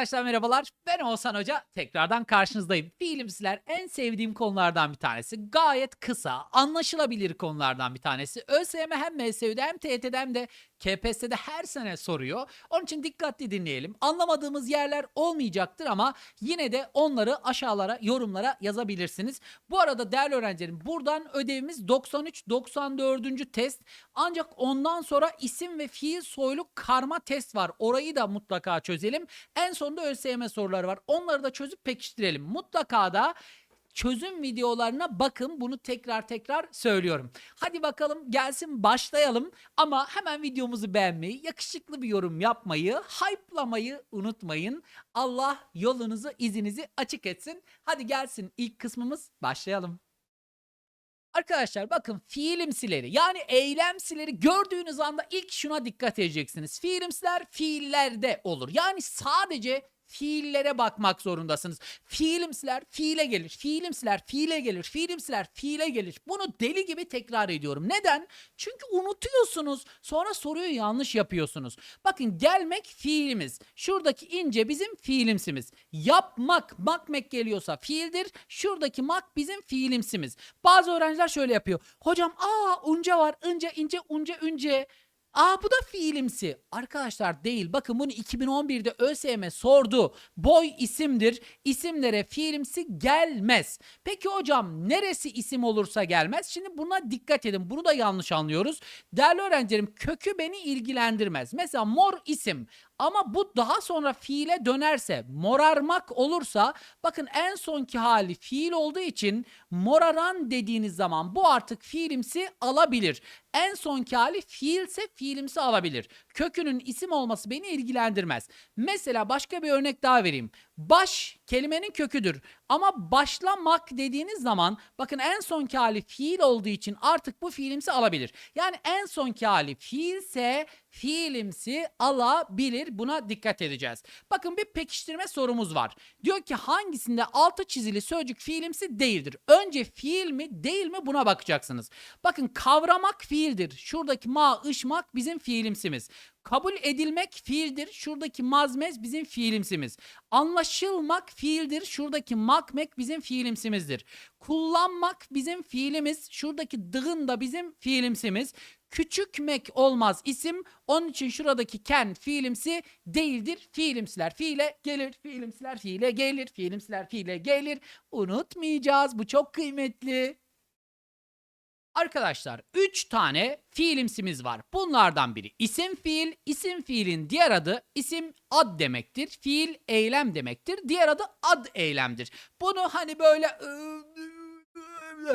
Arkadaşlar merhabalar. Ben Oğuzhan Hoca. Tekrardan karşınızdayım. Fiilimsiler en sevdiğim konulardan bir tanesi. Gayet kısa, anlaşılabilir konulardan bir tanesi. ÖSYM hem MSÜ'de hem TYT'de hem de KPSS'de her sene soruyor. Onun için dikkatli dinleyelim. Anlamadığımız yerler olmayacaktır ama yine de onları aşağılara, yorumlara yazabilirsiniz. Bu arada değerli öğrencilerim buradan ödevimiz 93-94. test. Ancak ondan sonra isim ve fiil soylu karma test var. Orayı da mutlaka çözelim. En sonunda ÖSYM soruları var. Onları da çözüp pekiştirelim. Mutlaka da çözüm videolarına bakın. Bunu tekrar tekrar söylüyorum. Hadi bakalım gelsin başlayalım. Ama hemen videomuzu beğenmeyi, yakışıklı bir yorum yapmayı, hype'lamayı unutmayın. Allah yolunuzu, izinizi açık etsin. Hadi gelsin ilk kısmımız başlayalım. Arkadaşlar bakın fiilimsileri yani eylemsileri gördüğünüz anda ilk şuna dikkat edeceksiniz. Fiilimsiler fiillerde olur. Yani sadece fiillere bakmak zorundasınız. Fiilimsiler fiile gelir. Fiilimsiler fiile gelir. Fiilimsiler fiile gelir. Bunu deli gibi tekrar ediyorum. Neden? Çünkü unutuyorsunuz. Sonra soruyu yanlış yapıyorsunuz. Bakın gelmek fiilimiz. Şuradaki ince bizim fiilimsimiz. Yapmak, makmek geliyorsa fiildir. Şuradaki mak bizim fiilimsimiz. Bazı öğrenciler şöyle yapıyor. Hocam aa unca var. Ince ince unca ünce. Aa bu da fiilimsi. Arkadaşlar değil. Bakın bunu 2011'de ÖSYM sordu. Boy isimdir. İsimlere fiilimsi gelmez. Peki hocam neresi isim olursa gelmez? Şimdi buna dikkat edin. Bunu da yanlış anlıyoruz. Değerli öğrencilerim kökü beni ilgilendirmez. Mesela mor isim. Ama bu daha sonra fiile dönerse, morarmak olursa bakın en sonki hali fiil olduğu için moraran dediğiniz zaman bu artık fiilimsi alabilir. En sonki hali fiilse fiilimsi alabilir. Kökünün isim olması beni ilgilendirmez. Mesela başka bir örnek daha vereyim. Baş kelimenin köküdür. Ama başlamak dediğiniz zaman bakın en sonki hali fiil olduğu için artık bu fiilimsi alabilir. Yani en sonki hali fiilse fiilimsi alabilir. Buna dikkat edeceğiz. Bakın bir pekiştirme sorumuz var. Diyor ki hangisinde altı çizili sözcük fiilimsi değildir? Önce fiil mi değil mi buna bakacaksınız. Bakın kavramak fiildir. Şuradaki ma, ışmak bizim fiilimsimiz. Kabul edilmek fiildir. Şuradaki mazmez bizim fiilimsimiz. Anlaşılmak fiildir. Şuradaki makmek bizim fiilimsimizdir. Kullanmak bizim fiilimiz. Şuradaki dığın da bizim fiilimsimiz. Küçükmek olmaz isim. Onun için şuradaki ken fiilimsi değildir. Fiilimsiler fiile gelir. Fiilimsiler fiile gelir. Fiilimsiler fiile gelir. Unutmayacağız. Bu çok kıymetli. Arkadaşlar 3 tane fiilimsimiz var. Bunlardan biri isim fiil. İsim fiilin diğer adı isim ad demektir. Fiil eylem demektir. Diğer adı ad eylemdir. Bunu hani böyle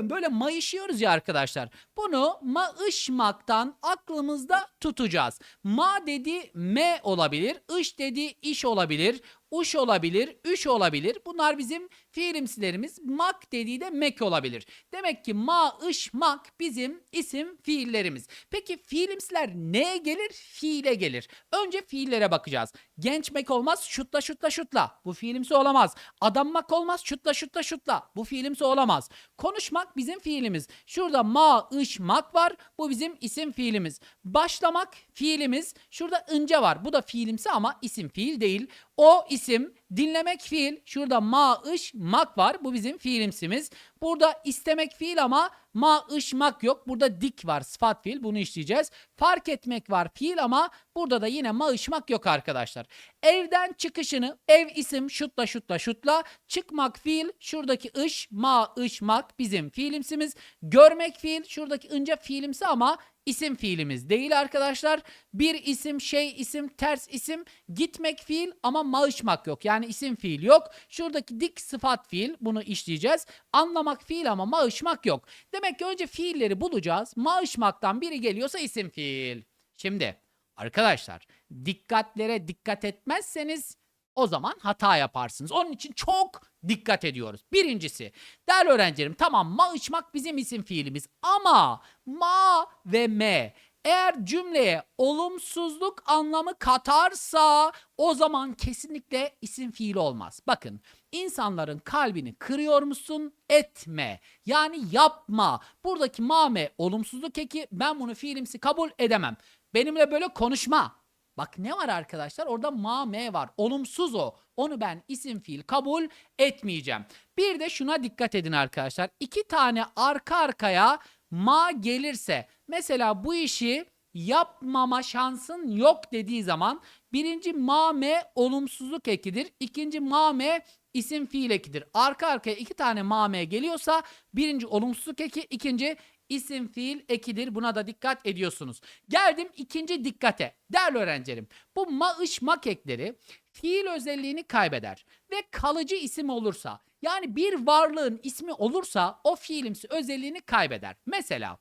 böyle mayışıyoruz ya arkadaşlar. Bunu maışmaktan aklımızda tutacağız. Ma dedi me olabilir. Iş dedi iş olabilir. Uş olabilir, üş olabilir. Bunlar bizim fiilimsilerimiz. Mak dediği de mek olabilir. Demek ki ma, ış, mak bizim isim fiillerimiz. Peki fiilimsiler neye gelir? Fiile gelir. Önce fiillere bakacağız. Gençmek olmaz, şutla şutla şutla. Bu fiilimsi olamaz. Adammak olmaz, şutla şutla şutla. Bu fiilimsi olamaz. Konuşmak bizim fiilimiz. Şurada ma, ış, mak var. Bu bizim isim fiilimiz. Başlamak fiilimiz. Şurada ınca var. Bu da fiilimsi ama isim fiil değil. O isim, dinlemek fiil. Şurada ma, ış, mak var. Bu bizim fiilimsimiz. Burada istemek fiil ama ma, ış, mak yok. Burada dik var sıfat fiil. Bunu işleyeceğiz. Fark etmek var fiil ama burada da yine ma, ış, mak yok arkadaşlar. Evden çıkışını ev isim şutla şutla şutla. Çıkmak fiil. Şuradaki ış, ma, ış, mak bizim fiilimsimiz. Görmek fiil. Şuradaki ınca fiilimsi ama isim fiilimiz değil arkadaşlar. Bir isim, şey isim, ters isim, gitmek fiil ama maaşmak yok. Yani isim fiil yok. Şuradaki dik sıfat fiil bunu işleyeceğiz. Anlamak fiil ama maaşmak yok. Demek ki önce fiilleri bulacağız. Maaşmaktan biri geliyorsa isim fiil. Şimdi arkadaşlar dikkatlere dikkat etmezseniz o zaman hata yaparsınız. Onun için çok dikkat ediyoruz. Birincisi, değerli öğrencilerim tamam ma bizim isim fiilimiz ama ma ve me eğer cümleye olumsuzluk anlamı katarsa o zaman kesinlikle isim fiil olmaz. Bakın insanların kalbini kırıyor musun? Etme. Yani yapma. Buradaki mame olumsuzluk eki ben bunu fiilimsi kabul edemem. Benimle böyle konuşma. Bak ne var arkadaşlar? Orada ma me var. Olumsuz o. Onu ben isim fiil kabul etmeyeceğim. Bir de şuna dikkat edin arkadaşlar. İki tane arka arkaya ma gelirse mesela bu işi yapmama şansın yok dediği zaman birinci ma me olumsuzluk ekidir. İkinci ma me isim fiil ekidir. Arka arkaya iki tane ma me geliyorsa birinci olumsuzluk eki, ikinci isim fiil ekidir. Buna da dikkat ediyorsunuz. Geldim ikinci dikkate. Değerli öğrencilerim bu ma ış mak ekleri fiil özelliğini kaybeder ve kalıcı isim olursa yani bir varlığın ismi olursa o fiilimsi özelliğini kaybeder. Mesela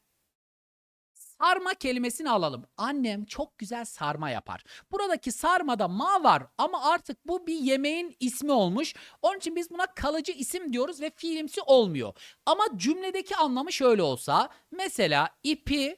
sarma kelimesini alalım. Annem çok güzel sarma yapar. Buradaki sarmada ma var ama artık bu bir yemeğin ismi olmuş. Onun için biz buna kalıcı isim diyoruz ve fiilimsi olmuyor. Ama cümledeki anlamı şöyle olsa mesela ipi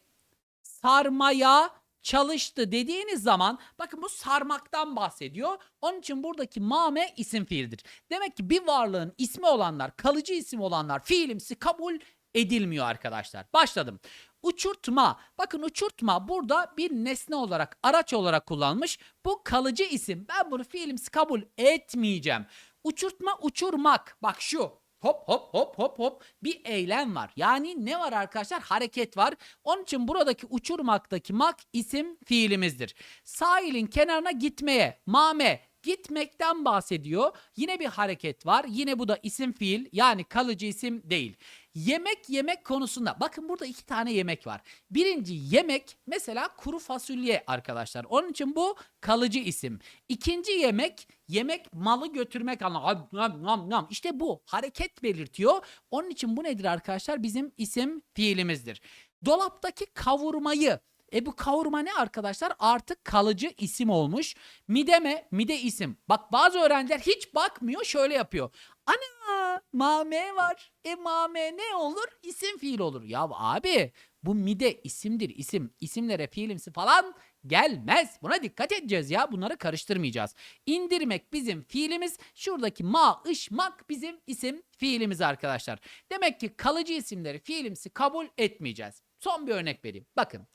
sarmaya çalıştı dediğiniz zaman bakın bu sarmaktan bahsediyor. Onun için buradaki mame isim fiildir. Demek ki bir varlığın ismi olanlar, kalıcı isim olanlar fiilimsi kabul edilmiyor arkadaşlar. Başladım. Uçurtma. Bakın uçurtma burada bir nesne olarak, araç olarak kullanmış. Bu kalıcı isim. Ben bunu fiilimsi kabul etmeyeceğim. Uçurtma uçurmak. Bak şu. Hop hop hop hop hop bir eylem var. Yani ne var arkadaşlar? Hareket var. Onun için buradaki uçurmaktaki mak isim fiilimizdir. Sahilin kenarına gitmeye, mame, gitmekten bahsediyor. Yine bir hareket var. Yine bu da isim fiil yani kalıcı isim değil. Yemek yemek konusunda bakın burada iki tane yemek var. Birinci yemek mesela kuru fasulye arkadaşlar. Onun için bu kalıcı isim. İkinci yemek yemek malı götürmek anlamı. İşte bu hareket belirtiyor. Onun için bu nedir arkadaşlar? Bizim isim fiilimizdir. Dolaptaki kavurmayı e bu kavurma ne arkadaşlar? Artık kalıcı isim olmuş. Mideme, mide isim. Bak bazı öğrenciler hiç bakmıyor şöyle yapıyor. Ana mame var. E mame ne olur? İsim fiil olur. Ya abi bu mide isimdir isim. İsimlere fiilimsi falan gelmez. Buna dikkat edeceğiz ya. Bunları karıştırmayacağız. İndirmek bizim fiilimiz. Şuradaki ma, ış, mak bizim isim fiilimiz arkadaşlar. Demek ki kalıcı isimleri fiilimsi kabul etmeyeceğiz. Son bir örnek vereyim. Bakın.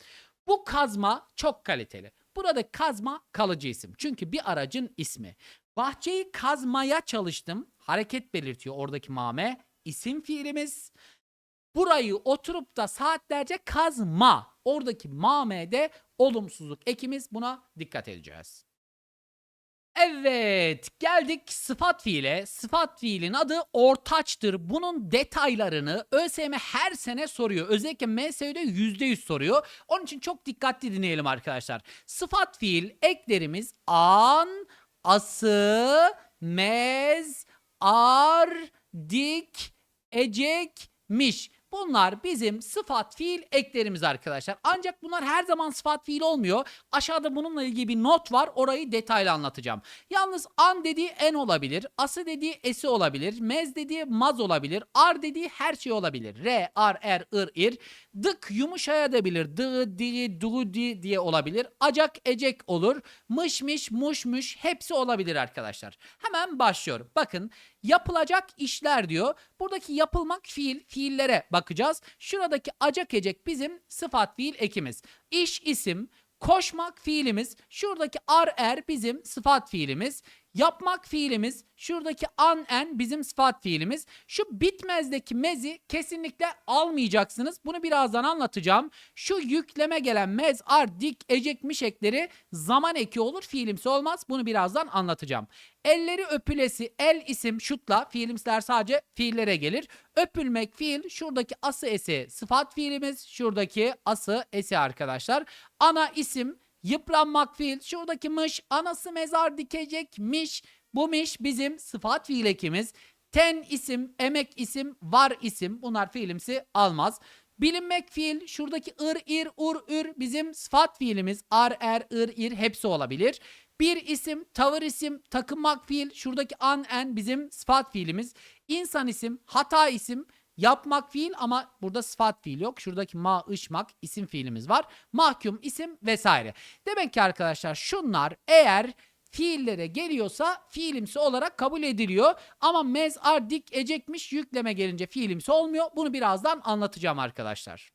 Bu kazma çok kaliteli. Burada kazma kalıcı isim. Çünkü bir aracın ismi. Bahçeyi kazmaya çalıştım. Hareket belirtiyor oradaki mame. İsim fiilimiz. Burayı oturup da saatlerce kazma. Oradaki mamede olumsuzluk ekimiz. Buna dikkat edeceğiz. Evet, geldik sıfat fiile. Sıfat fiilin adı ortaçtır. Bunun detaylarını ÖSYM her sene soruyor. Özellikle MSÜ'de %100 soruyor. Onun için çok dikkatli dinleyelim arkadaşlar. Sıfat fiil eklerimiz an, ası, mez, ar, dik, ecek, miş. Bunlar bizim sıfat fiil eklerimiz arkadaşlar. Ancak bunlar her zaman sıfat fiil olmuyor. Aşağıda bununla ilgili bir not var. Orayı detaylı anlatacağım. Yalnız an dediği en olabilir. Ası dediği esi olabilir. Mez dediği maz olabilir. Ar dediği her şey olabilir. Re, ar, er, ır, ir. Dık yumuşayabilir. Dı, di, du, di diye olabilir. Acak, ecek olur. Mış, miş, muş, müş hepsi olabilir arkadaşlar. Hemen başlıyorum. Bakın yapılacak işler diyor. Buradaki yapılmak fiil, fiillere bakacağız. Şuradaki acak ecek bizim sıfat fiil ekimiz. İş isim, koşmak fiilimiz, şuradaki ar er bizim sıfat fiilimiz. Yapmak fiilimiz, şuradaki an en bizim sıfat fiilimiz. Şu bitmezdeki mezi kesinlikle almayacaksınız. Bunu birazdan anlatacağım. Şu yükleme gelen mez, ar, dik, ecek, mişekleri zaman eki olur, fiilimsi olmaz. Bunu birazdan anlatacağım. Elleri öpülesi, el isim, şutla, fiilimsler sadece fiillere gelir. Öpülmek fiil, şuradaki ası esi sıfat fiilimiz, şuradaki ası esi arkadaşlar. Ana isim, Yıpranmak fiil. Şuradaki mış anası mezar dikecekmiş. Bu miş bizim sıfat fiil ekimiz. Ten isim, emek isim, var isim. Bunlar fiilimsi almaz. Bilinmek fiil. Şuradaki ır, ir, ur, ür bizim sıfat fiilimiz. Ar, er, ır, ir hepsi olabilir. Bir isim, tavır isim, takınmak fiil. Şuradaki an, en bizim sıfat fiilimiz. İnsan isim, hata isim, Yapmak fiil ama burada sıfat fiil yok. Şuradaki ma, ışmak isim fiilimiz var. Mahkum isim vesaire. Demek ki arkadaşlar şunlar eğer fiillere geliyorsa fiilimsi olarak kabul ediliyor. Ama mez, ar, dik, ecekmiş yükleme gelince fiilimsi olmuyor. Bunu birazdan anlatacağım arkadaşlar.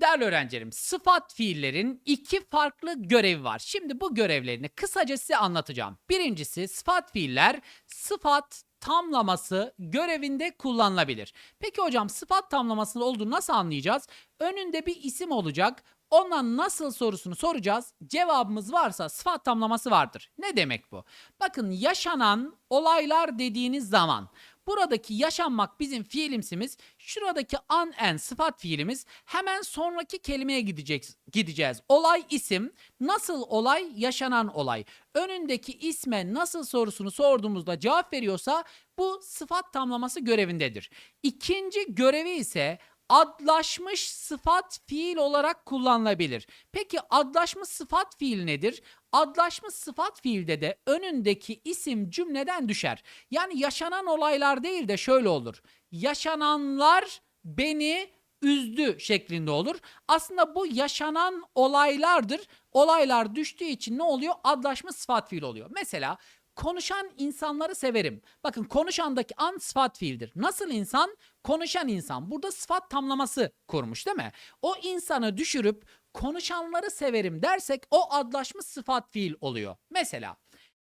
Değerli öğrencilerim, sıfat fiillerin iki farklı görevi var. Şimdi bu görevlerini kısaca size anlatacağım. Birincisi sıfat fiiller sıfat tamlaması görevinde kullanılabilir. Peki hocam sıfat tamlamasının olduğunu nasıl anlayacağız? Önünde bir isim olacak. Ondan nasıl sorusunu soracağız. Cevabımız varsa sıfat tamlaması vardır. Ne demek bu? Bakın yaşanan olaylar dediğiniz zaman buradaki yaşanmak bizim fiilimsimiz. Şuradaki an en sıfat fiilimiz hemen sonraki kelimeye gidecek, gideceğiz. Olay isim. Nasıl olay? Yaşanan olay. Önündeki isme nasıl sorusunu sorduğumuzda cevap veriyorsa bu sıfat tamlaması görevindedir. İkinci görevi ise adlaşmış sıfat fiil olarak kullanılabilir. Peki adlaşmış sıfat fiil nedir? Adlaşmış sıfat fiilde de önündeki isim cümleden düşer. Yani yaşanan olaylar değil de şöyle olur. Yaşananlar beni üzdü şeklinde olur. Aslında bu yaşanan olaylardır. Olaylar düştüğü için ne oluyor? Adlaşmış sıfat fiil oluyor. Mesela konuşan insanları severim. Bakın konuşandaki an sıfat fiildir. Nasıl insan? Konuşan insan. Burada sıfat tamlaması kurmuş değil mi? O insanı düşürüp konuşanları severim dersek o adlaşmış sıfat fiil oluyor. Mesela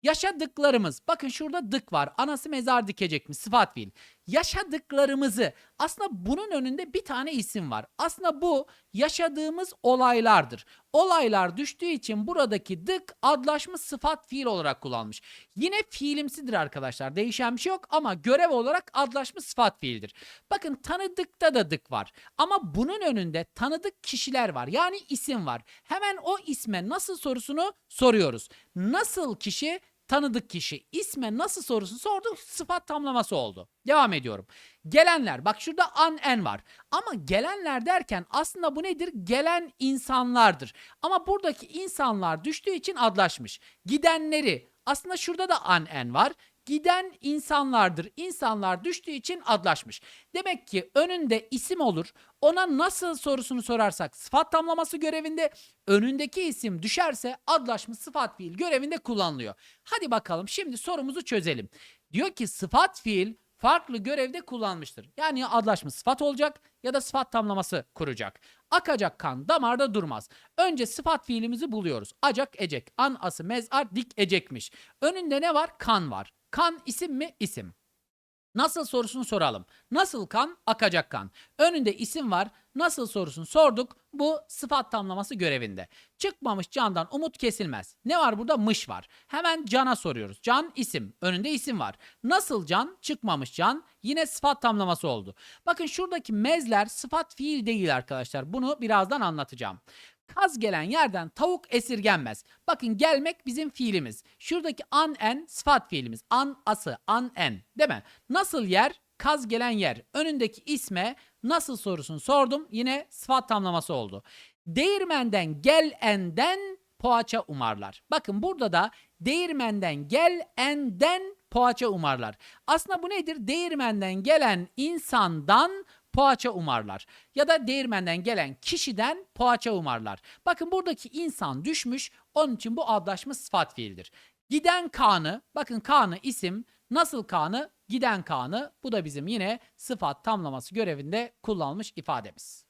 yaşadıklarımız. Bakın şurada dık var. Anası mezar dikecekmiş sıfat fiil. Yaşadıklarımızı. Aslında bunun önünde bir tane isim var. Aslında bu yaşadığımız olaylardır. Olaylar düştüğü için buradaki dık adlaşmış sıfat fiil olarak kullanılmış. Yine fiilimsidir arkadaşlar. Değişen bir şey yok ama görev olarak adlaşmış sıfat fiildir. Bakın tanıdıkta da dık var. Ama bunun önünde tanıdık kişiler var. Yani isim var. Hemen o isme nasıl sorusunu soruyoruz. Nasıl kişi? Tanıdık kişi isme nasıl sorusunu sordu sıfat tamlaması oldu. Devam ediyorum. Gelenler bak şurada an en var. Ama gelenler derken aslında bu nedir? Gelen insanlardır. Ama buradaki insanlar düştüğü için adlaşmış. Gidenleri aslında şurada da an en var giden insanlardır. İnsanlar düştüğü için adlaşmış. Demek ki önünde isim olur. Ona nasıl sorusunu sorarsak sıfat tamlaması görevinde önündeki isim düşerse adlaşmış sıfat fiil görevinde kullanılıyor. Hadi bakalım şimdi sorumuzu çözelim. Diyor ki sıfat fiil farklı görevde kullanmıştır. Yani adlaşmış sıfat olacak ya da sıfat tamlaması kuracak. Akacak kan damarda durmaz. Önce sıfat fiilimizi buluyoruz. Acak ecek. An ası mezar dik ecekmiş. Önünde ne var? Kan var. Kan isim mi? İsim. Nasıl sorusunu soralım. Nasıl kan? Akacak kan. Önünde isim var. Nasıl sorusunu sorduk. Bu sıfat tamlaması görevinde. Çıkmamış candan umut kesilmez. Ne var burada? Mış var. Hemen cana soruyoruz. Can isim. Önünde isim var. Nasıl can? Çıkmamış can. Yine sıfat tamlaması oldu. Bakın şuradaki mezler sıfat fiil değil arkadaşlar. Bunu birazdan anlatacağım. Kaz gelen yerden tavuk esirgenmez. Bakın gelmek bizim fiilimiz. Şuradaki an en sıfat fiilimiz. An ası, an en değil mi? Nasıl yer? Kaz gelen yer. Önündeki isme nasıl sorusunu sordum. Yine sıfat tamlaması oldu. Değirmenden gel enden poğaça umarlar. Bakın burada da değirmenden gel enden poğaça umarlar. Aslında bu nedir? Değirmenden gelen insandan poğaça umarlar. Ya da değirmenden gelen kişiden poğaça umarlar. Bakın buradaki insan düşmüş. Onun için bu adlaşma sıfat fiildir. Giden kanı, bakın kanı isim, nasıl kanı? Giden kanı. Bu da bizim yine sıfat tamlaması görevinde kullanılmış ifademiz.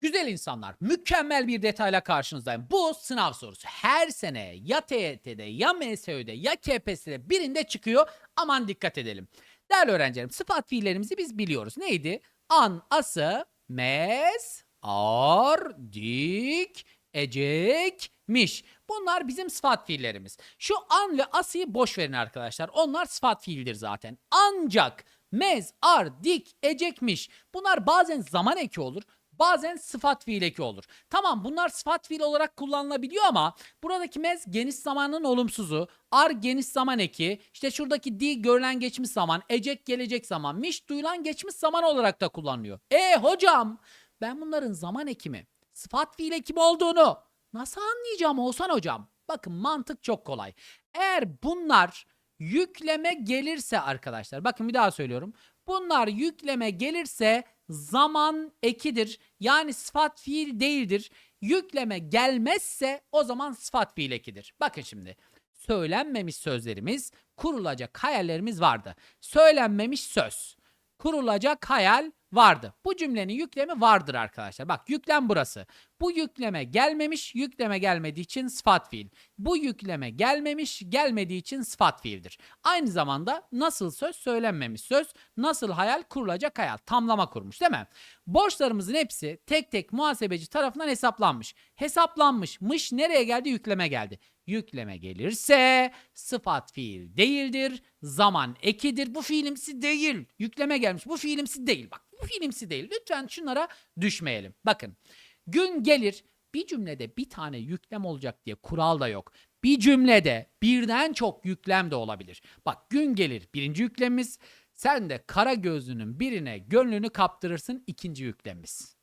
Güzel insanlar, mükemmel bir detayla karşınızdayım. Bu sınav sorusu her sene ya TYT'de ya MSÖ'de ya KPSS'de birinde çıkıyor. Aman dikkat edelim. Değerli öğrencilerim sıfat fiillerimizi biz biliyoruz. Neydi? An, ası, mes, ar, dik, ecekmiş. Bunlar bizim sıfat fiillerimiz. Şu an ve asıyı boş verin arkadaşlar. Onlar sıfat fiildir zaten. Ancak, mez, ar, dik, ecekmiş. Bunlar bazen zaman eki olur. Bazen sıfat fiil eki olur. Tamam bunlar sıfat fiil olarak kullanılabiliyor ama buradaki mez geniş zamanın olumsuzu, ar geniş zaman eki, işte şuradaki di görülen geçmiş zaman, ecek gelecek zaman, miş duyulan geçmiş zaman olarak da kullanılıyor. E hocam ben bunların zaman ekimi, sıfat fiil ekimi olduğunu nasıl anlayacağım Oğuzhan hocam? Bakın mantık çok kolay. Eğer bunlar yükleme gelirse arkadaşlar bakın bir daha söylüyorum. Bunlar yükleme gelirse zaman ekidir. Yani sıfat fiil değildir. Yükleme gelmezse o zaman sıfat fiil ekidir. Bakın şimdi. Söylenmemiş sözlerimiz, kurulacak hayallerimiz vardı. Söylenmemiş söz, kurulacak hayal vardı. Bu cümlenin yüklemi vardır arkadaşlar. Bak yüklem burası. Bu yükleme gelmemiş, yükleme gelmediği için sıfat fiil. Bu yükleme gelmemiş, gelmediği için sıfat fiildir. Aynı zamanda nasıl söz söylenmemiş söz, nasıl hayal kurulacak hayal. Tamlama kurmuş değil mi? Borçlarımızın hepsi tek tek muhasebeci tarafından hesaplanmış. Hesaplanmış. Mış nereye geldi? Yükleme geldi. Yükleme gelirse sıfat fiil değildir. Zaman ekidir. Bu fiilimsi değil. Yükleme gelmiş. Bu fiilimsi değil. Bak bu fiilimsi değil. Lütfen şunlara düşmeyelim. Bakın. Gün gelir bir cümlede bir tane yüklem olacak diye kural da yok. Bir cümlede birden çok yüklem de olabilir. Bak gün gelir birinci yüklemimiz. Sen de kara gözlünün birine gönlünü kaptırırsın ikinci yüklemimiz.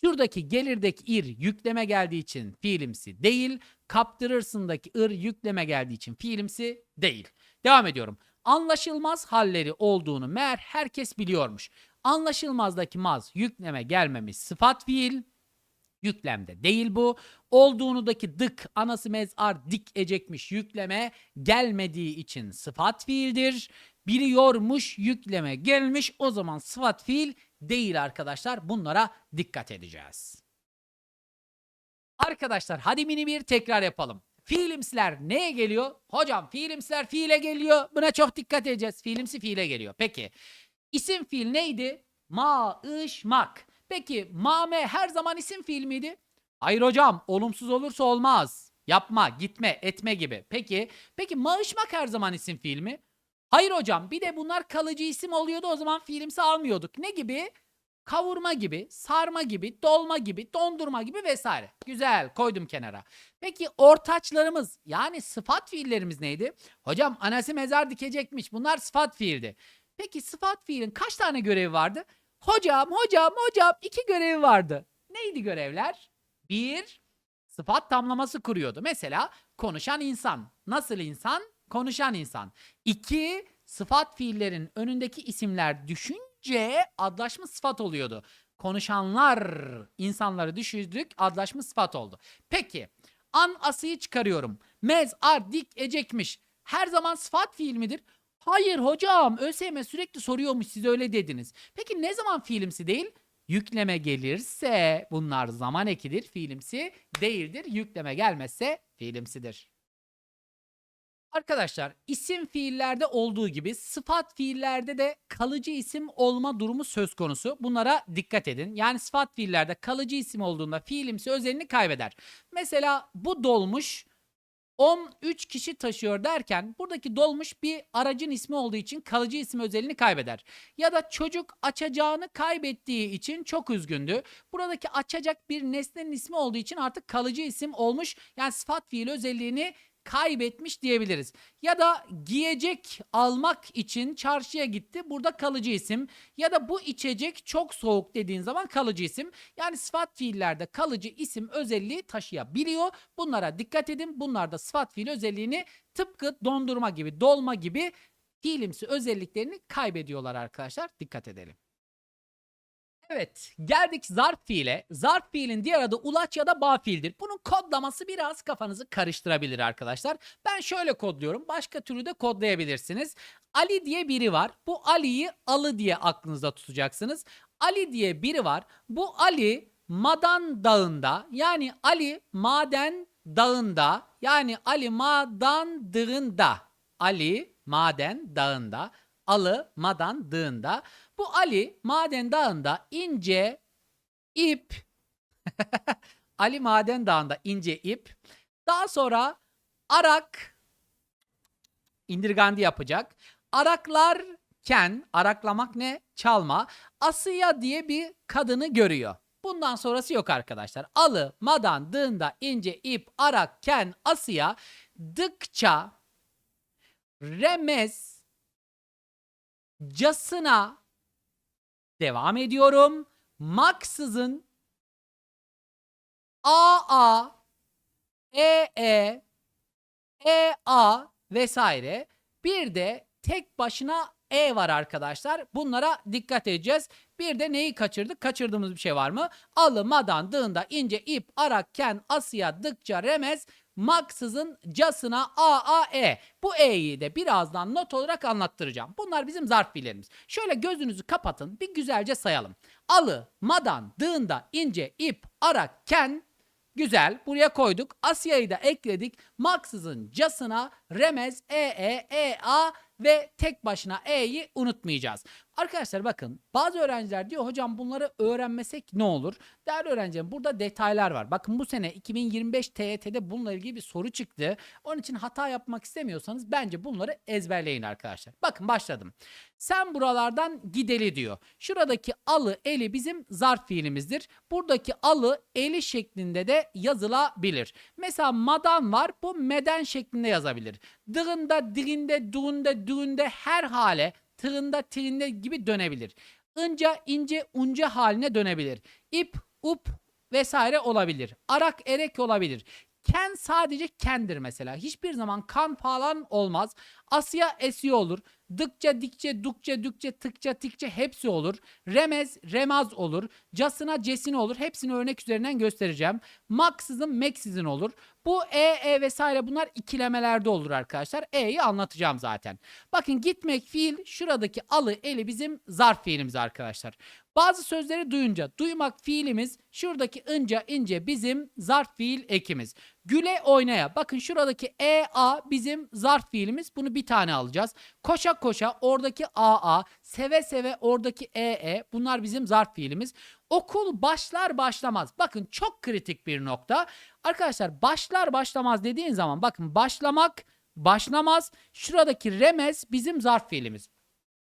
Şuradaki gelirdeki ir yükleme geldiği için fiilimsi değil. Kaptırırsındaki ır yükleme geldiği için fiilimsi değil. Devam ediyorum. Anlaşılmaz halleri olduğunu meğer herkes biliyormuş. Anlaşılmazdaki maz yükleme gelmemiş sıfat fiil. Yüklemde değil bu. Olduğunudaki dık anası mezar dik ecekmiş yükleme gelmediği için sıfat fiildir. Biliyormuş yükleme gelmiş o zaman sıfat fiil değil arkadaşlar. Bunlara dikkat edeceğiz. Arkadaşlar hadi mini bir tekrar yapalım. Fiilimsiler neye geliyor? Hocam fiilimsiler fiile geliyor. Buna çok dikkat edeceğiz. Fiilimsi fiile geliyor. Peki isim fiil neydi? Ma, ış, mak. Peki mame her zaman isim fiil miydi? Hayır hocam olumsuz olursa olmaz. Yapma, gitme, etme gibi. Peki, peki mağışmak her zaman isim fiil mi? Hayır hocam bir de bunlar kalıcı isim oluyordu o zaman fiilimsi almıyorduk. Ne gibi? Kavurma gibi, sarma gibi, dolma gibi, dondurma gibi vesaire. Güzel koydum kenara. Peki ortaçlarımız yani sıfat fiillerimiz neydi? Hocam anası mezar dikecekmiş bunlar sıfat fiildi. Peki sıfat fiilin kaç tane görevi vardı? Hocam, hocam, hocam iki görevi vardı. Neydi görevler? Bir, sıfat tamlaması kuruyordu. Mesela konuşan insan. Nasıl insan? Konuşan insan. İki, sıfat fiillerin önündeki isimler düşünce adlaşma sıfat oluyordu. Konuşanlar insanları düşürdük adlaşma sıfat oldu. Peki an asıyı çıkarıyorum. Mez, ar, dik, ecekmiş. Her zaman sıfat fiil midir? Hayır hocam ÖSYM sürekli soruyormuş siz öyle dediniz. Peki ne zaman fiilimsi değil? Yükleme gelirse bunlar zaman ekidir, fiilimsi değildir. Yükleme gelmezse fiilimsidir. Arkadaşlar isim fiillerde olduğu gibi sıfat fiillerde de kalıcı isim olma durumu söz konusu. Bunlara dikkat edin. Yani sıfat fiillerde kalıcı isim olduğunda fiilimsi özelliğini kaybeder. Mesela bu dolmuş 13 kişi taşıyor derken buradaki dolmuş bir aracın ismi olduğu için kalıcı isim özelliğini kaybeder. Ya da çocuk açacağını kaybettiği için çok üzgündü. Buradaki açacak bir nesnenin ismi olduğu için artık kalıcı isim olmuş. Yani sıfat fiil özelliğini kaybetmiş diyebiliriz. Ya da giyecek almak için çarşıya gitti. Burada kalıcı isim. Ya da bu içecek çok soğuk dediğin zaman kalıcı isim. Yani sıfat fiillerde kalıcı isim özelliği taşıyabiliyor. Bunlara dikkat edin. Bunlar da sıfat fiil özelliğini tıpkı dondurma gibi, dolma gibi fiilimsi özelliklerini kaybediyorlar arkadaşlar. Dikkat edelim. Evet, geldik zarf fiile. Zarf fiilin diğer adı ulaç ya da bağ fiildir. Bunun kodlaması biraz kafanızı karıştırabilir arkadaşlar. Ben şöyle kodluyorum. Başka türlü de kodlayabilirsiniz. Ali diye biri var. Bu Ali'yi alı diye aklınızda tutacaksınız. Ali diye biri var. Bu Ali Madan Dağı'nda yani Ali Maden Dağı'nda yani Ali Madan Dağı'nda Ali Maden Dağı'nda Alı Madan Dağı'nda bu Ali Maden Dağı'nda ince ip Ali Maden Dağı'nda ince ip daha sonra arak indirgandi yapacak. Araklarken araklamak ne? Çalma. Asiya diye bir kadını görüyor. Bundan sonrası yok arkadaşlar. Alı, madan, dığında, ince, ip, arak, ken, asiya, dıkça, remez, casına, devam ediyorum. Maksızın, AA, EE, EA vesaire. Bir de tek başına E var arkadaşlar. Bunlara dikkat edeceğiz. Bir de neyi kaçırdık? Kaçırdığımız bir şey var mı? Alı, madan, dığında, ince, ip, arak, ken, asya, dıkça, remez, maksızın casına a a e. Bu e'yi de birazdan not olarak anlattıracağım. Bunlar bizim zarf fiillerimiz. Şöyle gözünüzü kapatın bir güzelce sayalım. Alı, madan, dığında, ince, ip, arak, ken, Güzel. Buraya koyduk. Asya'yı da ekledik. Maksızın casına remez e e e a ve tek başına e'yi unutmayacağız. Arkadaşlar bakın bazı öğrenciler diyor hocam bunları öğrenmesek ne olur? Değerli öğrencilerim burada detaylar var. Bakın bu sene 2025 TYT'de bununla ilgili bir soru çıktı. Onun için hata yapmak istemiyorsanız bence bunları ezberleyin arkadaşlar. Bakın başladım. Sen buralardan gideli diyor. Şuradaki alı eli bizim zarf fiilimizdir. Buradaki alı eli şeklinde de yazılabilir. Mesela madan var bu meden şeklinde yazabilir. Dığında, dilinde, düğünde, düğünde her hale tığında, tirinde gibi dönebilir. Inca, ince, unca haline dönebilir. İp, up vesaire olabilir. Arak, erek olabilir. Ken sadece kendir mesela. Hiçbir zaman kan falan olmaz. Asya esiyor olur. Dıkça, dikçe, dukça, dükçe, tıkça, tikçe hepsi olur. Remez, remaz olur. Casına, cesine olur. Hepsini örnek üzerinden göstereceğim. Maksızın, meksizin olur. Bu e, e vesaire bunlar ikilemelerde olur arkadaşlar. E'yi anlatacağım zaten. Bakın gitmek fiil şuradaki alı eli bizim zarf fiilimiz arkadaşlar. Bazı sözleri duyunca duymak fiilimiz şuradaki ince ince bizim zarf fiil ekimiz. Güle oynaya bakın şuradaki e a bizim zarf fiilimiz bunu bir tane alacağız. Koşa koşa oradaki a a seve seve oradaki e e bunlar bizim zarf fiilimiz. Okul başlar başlamaz. Bakın çok kritik bir nokta. Arkadaşlar başlar başlamaz dediğin zaman bakın başlamak başlamaz. Şuradaki remez bizim zarf fiilimiz.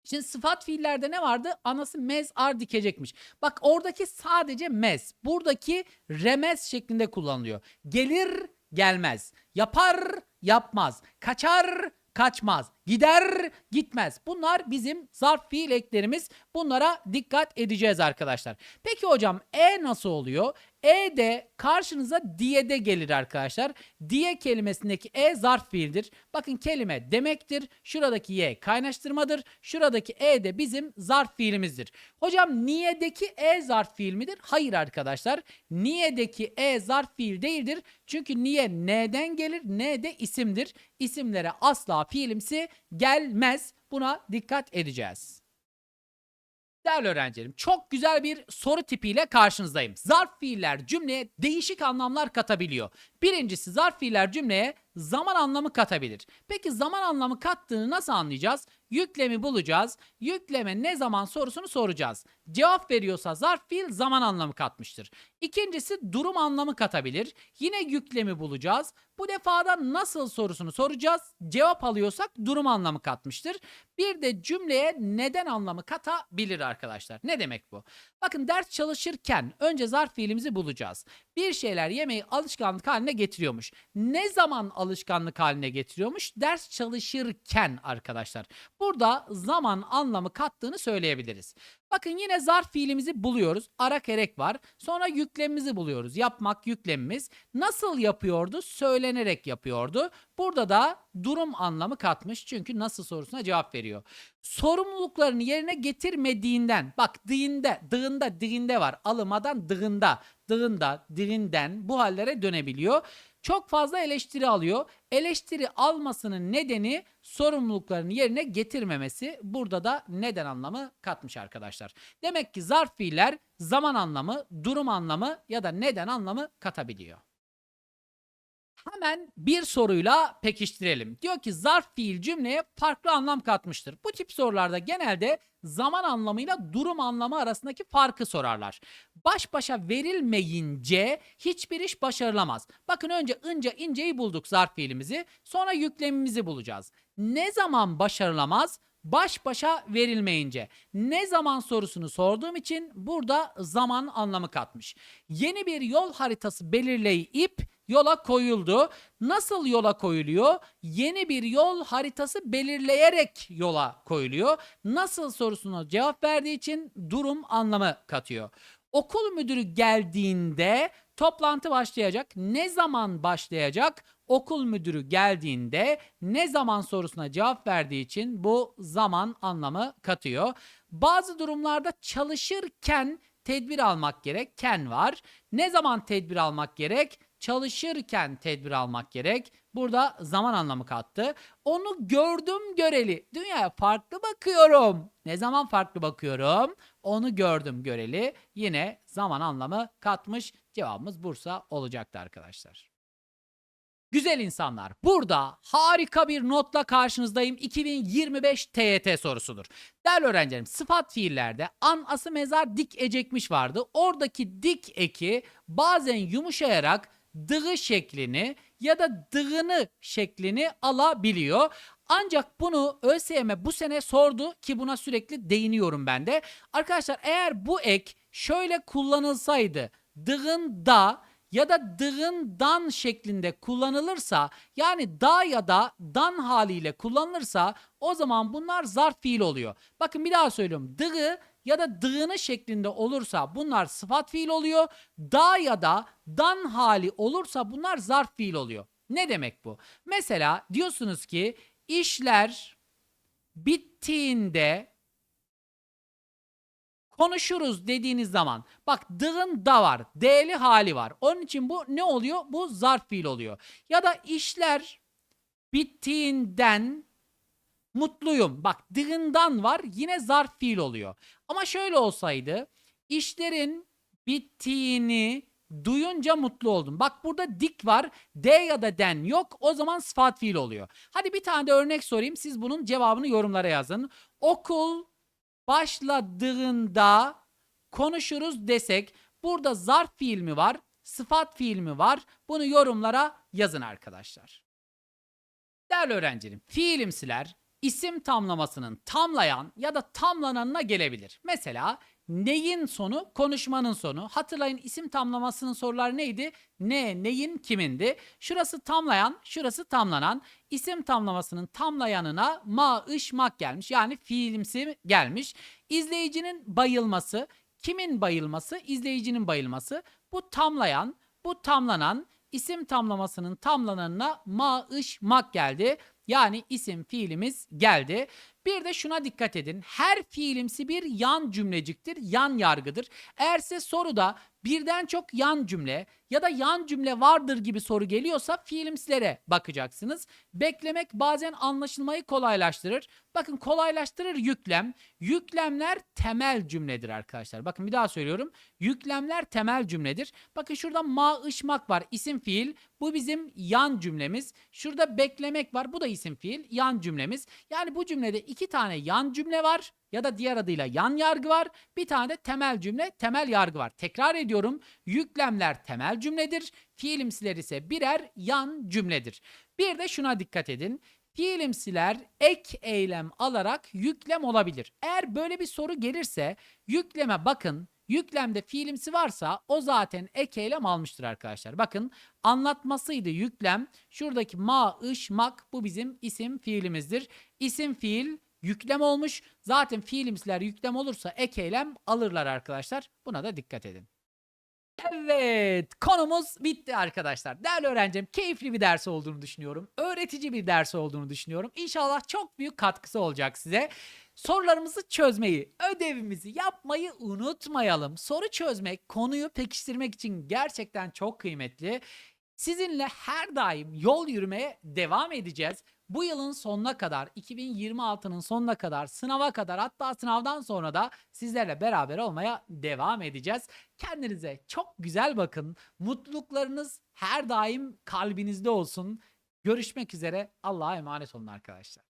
Şimdi sıfat fiillerde ne vardı? Anası mez ar dikecekmiş. Bak oradaki sadece mez. Buradaki remez şeklinde kullanılıyor. Gelir gelmez. Yapar yapmaz. Kaçar kaçmaz. Gider gitmez. Bunlar bizim zarf fiil eklerimiz. Bunlara dikkat edeceğiz arkadaşlar. Peki hocam e nasıl oluyor? E de karşınıza diye de gelir arkadaşlar. Diye kelimesindeki e zarf fiildir. Bakın kelime demektir. Şuradaki y kaynaştırmadır. Şuradaki e de bizim zarf fiilimizdir. Hocam niyedeki e zarf fiil midir? Hayır arkadaşlar. Niyedeki e zarf fiil değildir. Çünkü niye n'den gelir, ne de isimdir. İsimlere asla fiilimsi gelmez. Buna dikkat edeceğiz. Değerli öğrencilerim çok güzel bir soru tipiyle karşınızdayım. Zarf fiiller cümleye değişik anlamlar katabiliyor. Birincisi zarf fiiller cümleye zaman anlamı katabilir. Peki zaman anlamı kattığını nasıl anlayacağız? Yüklemi bulacağız. Yükleme ne zaman sorusunu soracağız. Cevap veriyorsa zarf fiil zaman anlamı katmıştır. İkincisi durum anlamı katabilir. Yine yüklemi bulacağız. Bu defada nasıl sorusunu soracağız. Cevap alıyorsak durum anlamı katmıştır. Bir de cümleye neden anlamı katabilir arkadaşlar. Ne demek bu? Bakın ders çalışırken önce zarf fiilimizi bulacağız. Bir şeyler yemeği alışkanlık haline getiriyormuş. Ne zaman alışkanlık haline getiriyormuş? Ders çalışırken arkadaşlar. Burada zaman anlamı kattığını söyleyebiliriz. Bakın yine zarf fiilimizi buluyoruz. Arak erek var. Sonra yüklemimizi buluyoruz. Yapmak yüklemimiz. Nasıl yapıyordu? Söylenerek yapıyordu. Burada da durum anlamı katmış. Çünkü nasıl sorusuna cevap veriyor. Sorumluluklarını yerine getirmediğinden bak dığında, dığında, dığında var. Alımadan dığında, dığında, dığından bu hallere dönebiliyor. Çok fazla eleştiri alıyor. Eleştiri almasının nedeni sorumluluklarını yerine getirmemesi. Burada da neden anlamı katmış arkadaşlar. Demek ki zarf fiiller zaman anlamı, durum anlamı ya da neden anlamı katabiliyor. Hemen bir soruyla pekiştirelim. Diyor ki zarf fiil cümleye farklı anlam katmıştır. Bu tip sorularda genelde zaman anlamıyla durum anlamı arasındaki farkı sorarlar. Baş başa verilmeyince hiçbir iş başarılamaz. Bakın önce ince inceyi bulduk zarf fiilimizi. Sonra yüklemimizi bulacağız. Ne zaman başarılamaz? Baş başa verilmeyince. Ne zaman sorusunu sorduğum için burada zaman anlamı katmış. Yeni bir yol haritası belirleyip yola koyuldu. Nasıl yola koyuluyor? Yeni bir yol haritası belirleyerek yola koyuluyor. Nasıl sorusuna cevap verdiği için durum anlamı katıyor. Okul müdürü geldiğinde toplantı başlayacak. Ne zaman başlayacak? Okul müdürü geldiğinde ne zaman sorusuna cevap verdiği için bu zaman anlamı katıyor. Bazı durumlarda çalışırken tedbir almak gerek. Ken var. Ne zaman tedbir almak gerek? çalışırken tedbir almak gerek. Burada zaman anlamı kattı. Onu gördüm göreli. Dünyaya farklı bakıyorum. Ne zaman farklı bakıyorum? Onu gördüm göreli. Yine zaman anlamı katmış. Cevabımız Bursa olacaktı arkadaşlar. Güzel insanlar, burada harika bir notla karşınızdayım. 2025 TYT sorusudur. Değerli öğrencilerim, sıfat fiillerde an, ası, mezar, dik ecekmiş vardı. Oradaki dik eki bazen yumuşayarak dığı şeklini ya da dığını şeklini alabiliyor. Ancak bunu ÖSYM bu sene sordu ki buna sürekli değiniyorum ben de. Arkadaşlar eğer bu ek şöyle kullanılsaydı dığında ya da dığından şeklinde kullanılırsa yani da ya da dan haliyle kullanılırsa o zaman bunlar zarf fiil oluyor. Bakın bir daha söylüyorum. Dığı ya da dığını şeklinde olursa bunlar sıfat fiil oluyor. Da ya da dan hali olursa bunlar zarf fiil oluyor. Ne demek bu? Mesela diyorsunuz ki işler bittiğinde konuşuruz dediğiniz zaman bak dığın da var. D'li hali var. Onun için bu ne oluyor? Bu zarf fiil oluyor. Ya da işler bittiğinden mutluyum. Bak dığından var yine zarf fiil oluyor. Ama şöyle olsaydı işlerin bittiğini duyunca mutlu oldum. Bak burada dik var. D ya da den yok. O zaman sıfat fiil oluyor. Hadi bir tane de örnek sorayım. Siz bunun cevabını yorumlara yazın. Okul başladığında konuşuruz desek burada zarf fiil mi var? Sıfat fiil mi var? Bunu yorumlara yazın arkadaşlar. Değerli öğrencilerim, fiilimsiler isim tamlamasının tamlayan ya da tamlananına gelebilir. Mesela neyin sonu, konuşmanın sonu. Hatırlayın isim tamlamasının soruları neydi? Ne, neyin, kimindi? Şurası tamlayan, şurası tamlanan. İsim tamlamasının tamlayanına ma, ış, mak gelmiş. Yani fiilimsi gelmiş. İzleyicinin bayılması, kimin bayılması? İzleyicinin bayılması. Bu tamlayan, bu tamlanan, isim tamlamasının tamlananına ma, ış, mak geldi. Yani isim fiilimiz geldi. Bir de şuna dikkat edin. Her fiilimsi bir yan cümleciktir, yan yargıdır. Eğer size soruda birden çok yan cümle ya da yan cümle vardır gibi soru geliyorsa fiilimsilere bakacaksınız. Beklemek bazen anlaşılmayı kolaylaştırır. Bakın kolaylaştırır yüklem. Yüklemler temel cümledir arkadaşlar. Bakın bir daha söylüyorum. Yüklemler temel cümledir. Bakın şurada ma ışmak var isim fiil. Bu bizim yan cümlemiz. Şurada beklemek var. Bu da isim fiil. Yan cümlemiz. Yani bu cümlede iki tane yan cümle var ya da diğer adıyla yan yargı var. Bir tane de temel cümle, temel yargı var. Tekrar ediyorum. Yüklemler temel cümledir. Fiilimsiler ise birer yan cümledir. Bir de şuna dikkat edin. Fiilimsiler ek eylem alarak yüklem olabilir. Eğer böyle bir soru gelirse yükleme bakın. Yüklemde fiilimsi varsa o zaten ek eylem almıştır arkadaşlar. Bakın anlatmasıydı yüklem. Şuradaki ma, ış, mak bu bizim isim fiilimizdir. İsim fiil yüklem olmuş. Zaten fiilimsiler yüklem olursa ek eylem alırlar arkadaşlar. Buna da dikkat edin. Evet, konumuz bitti arkadaşlar. Değerli öğrencim, keyifli bir ders olduğunu düşünüyorum. Öğretici bir ders olduğunu düşünüyorum. İnşallah çok büyük katkısı olacak size. Sorularımızı çözmeyi, ödevimizi yapmayı unutmayalım. Soru çözmek, konuyu pekiştirmek için gerçekten çok kıymetli. Sizinle her daim yol yürümeye devam edeceğiz. Bu yılın sonuna kadar, 2026'nın sonuna kadar, sınava kadar hatta sınavdan sonra da sizlerle beraber olmaya devam edeceğiz. Kendinize çok güzel bakın. Mutluluklarınız her daim kalbinizde olsun. Görüşmek üzere. Allah'a emanet olun arkadaşlar.